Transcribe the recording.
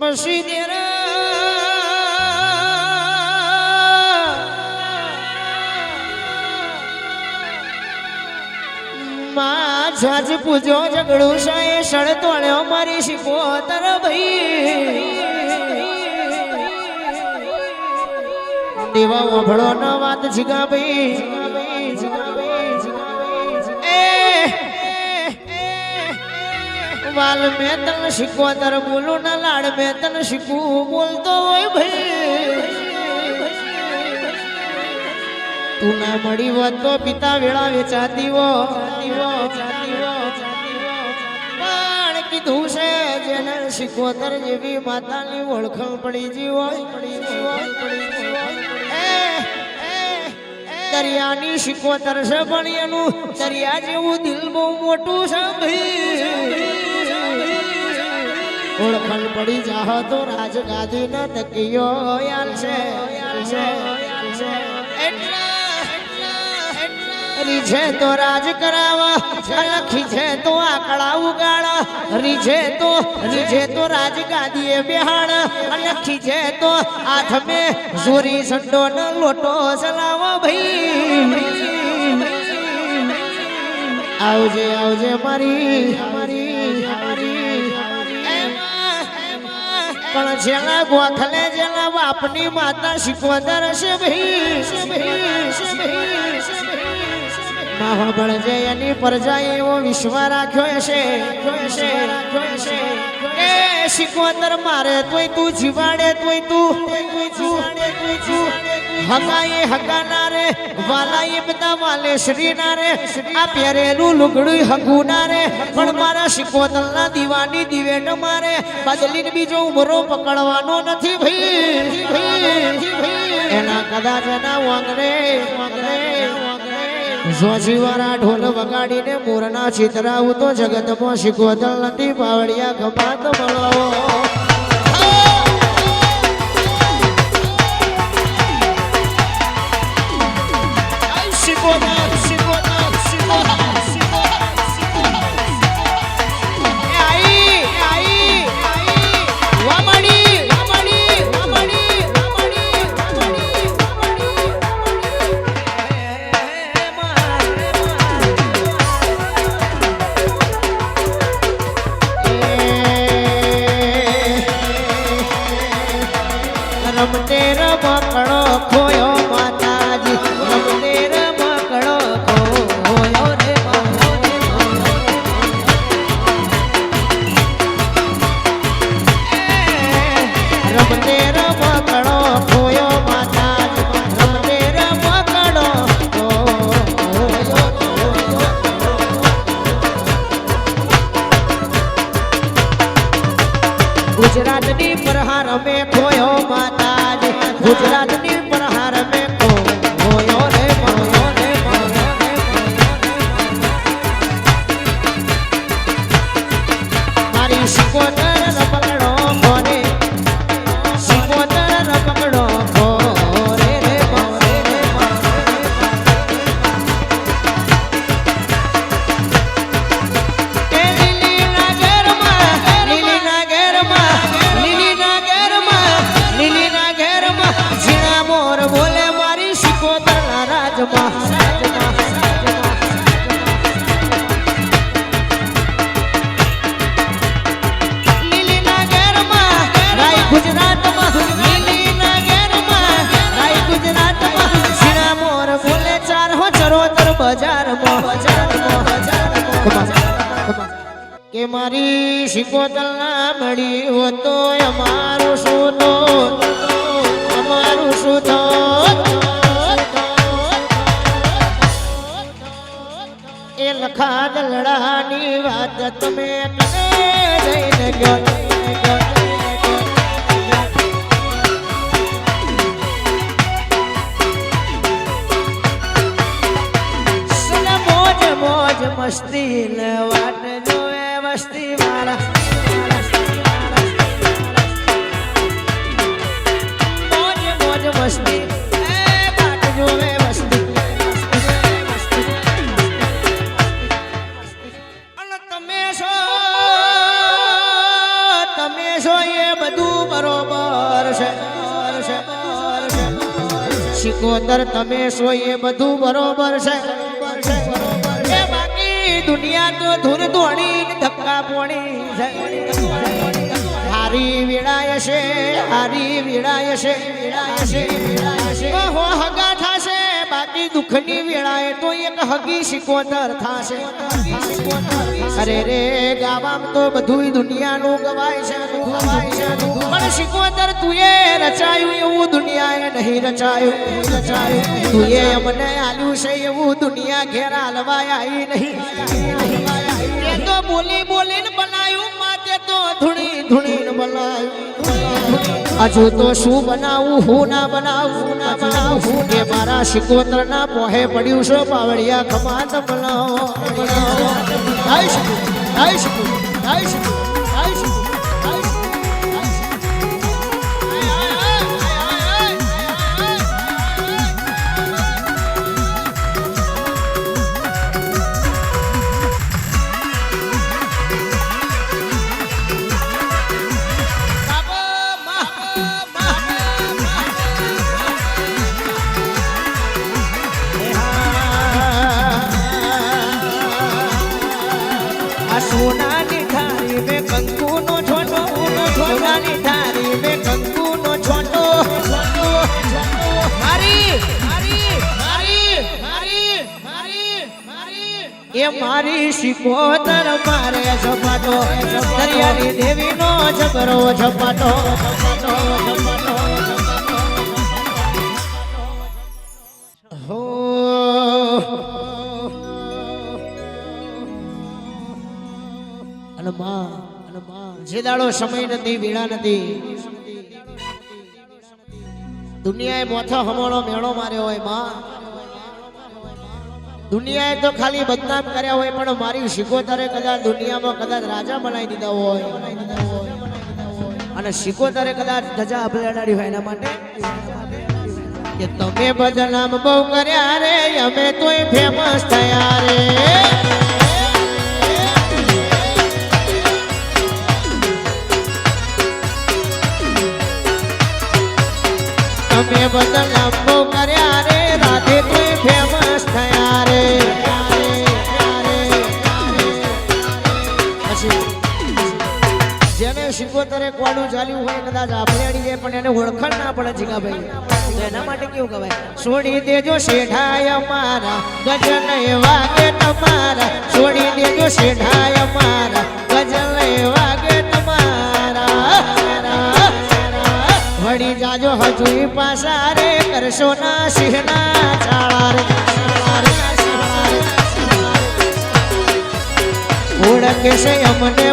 દેરા માં છાજ પૂજો ઝઘડું સાએ સળ તોળ્યો મારી શીખો તર ભાઈ. દેવા ઓભળો ન વાત જીગા ભાઈ. વાલ મેં તને શીખવા, તર બોલું ના લાડ મેં તને શીખવું, બોલતો હોય ભાઈ. તું ના મળી હોત તો પિતા વેળા વેચાતી હો પણ કીધું છે, જેને શીખોતર જેવી માતાની ઓળખાણ પડી જી હોય. પડી જી હોય પડી જી દરિયાની શીખોતર છે પણ એનું દરિયા જેવું દિલ બહુ મોટું છે ભાઈ. ઓળખાણ પડી જાહ તો રાજ નો ટકીયો તકીયો છે. રીછે તો રાજ કરાવા લખી છે તો આકડા ઉગાડા. રીછે તો રીછે તો રાજ ગાદીએ બેહાડ. લખી છે તો હાથ મે ઝોરી સંડો ન લોટો ચલાવો ભાઈ. આવજે આવજે મારી મારી પણ જેના ગોખલે જેના બાપની માતા શીખવદર છે ભાઈ માહો બળજે એની પરજા એવો વિશ્વ રાખ્યો હશે. એ શીખવતર મારે તોય તું જીવાડે, તોય તું હગાએ હગાના રે વાલાએ બધા વાલે શ્રીના રે. આ પહેરેલું લુગડું હગુના રે. પણ મારા શીખવદલના દીવાની દિવેટ મારે. બદલીને બીજો ઉમરો પકડવાનો નથી ભાઈ. એના કદાચ એના વાંગરે વાંગરે જોજીવાળા ઢોલ વગાડીને મોરના ચિતરાવું તો જગતમાં શીખવદલ નથી પાવડિયા ખપાત મળો. કે મારી શિકોતલ ના મળી હોતો અમારું શું તો અમારું શું તો એ લખા દલડાની વાત તમે કને જઈને ગયો. મસ્તી ને વાટ જોવે મસ્તી મારા મોજ મોજ મસ્તી વાટ જોવે મસ્તી તમે છો તમે છો એ બધું બરોબર છે. શીખોતર તમે છો એ બધું બરોબર છે. દુનિયા તો ધૂર ધોણી ધક્કા પોણી હારી વિડાય છે, હારી વિડાય છે વિડાય છે વિડાય છે. હો હગા બાકી દુઃખની વેળાએ તો એક હગી શિકોતર થાશે. અરે રે, ગાવામ તો બધું દુનિયાનું ગવાય ગવાય છે પણ શિકોતર તુએ રચાયું એવું દુનિયાએ નહીં રચાયું. રચાયું તુએ અમને આલ્યું છે એવું દુનિયા ઘેર હાલવાય આવી નહીં તો બોલી બોલીને બનાયું માતે તો ધૂણી ધૂણીને બનાયું. હજુ તો શું બનાવું, હું ના બનાવું ના બનાવું? કે મારા શિકોતર ના પોહે પડ્યું છે પાવડિયા ખમાત બનાવો આઈ શકું આઈ શકું આઈ શકું મારી શિકોતર મારે ઝપાટો, દરિયાની દેવીનો ઝબરો ઝપાટો હો. અને માં અને માં જે સમય નથી વેળા નથી. દુનિયાએ મોથો હમણો મેળો માર્યો હોયમાં દુનિયાએ તો ખાલી બદનામ કર્યા હોય, પણ મારી શિકોતરે કદાચ દુનિયામાં કદાચ રાજા બનાવી દીધા હોય. અને શિકોતરે કદાચ ધજા અપલાડાડી હોય એના માટે. કે તમે બદનામ બહુ કર્યા રે, અમે તોય ફેમસ થયા રે. તમે બદનામ બહુ કર્યા રે શિકોતરે કોડું ચાલ્યું હોય કદાચ આપણે પણ એને ઓળખાણ ના પડે જીગાભાઈ એના માટે કેવું કહેવાય? છોડી દેજો શેઠાય અમારા ગજન વાગે તમારા. છોડી દેજો શેઠાય અમારા ગજન વાગે તમારા. વળી જાજો હજુ પાછા રે, કરશો ના સિંહના ચાળા રે. ઓળખે છે અમને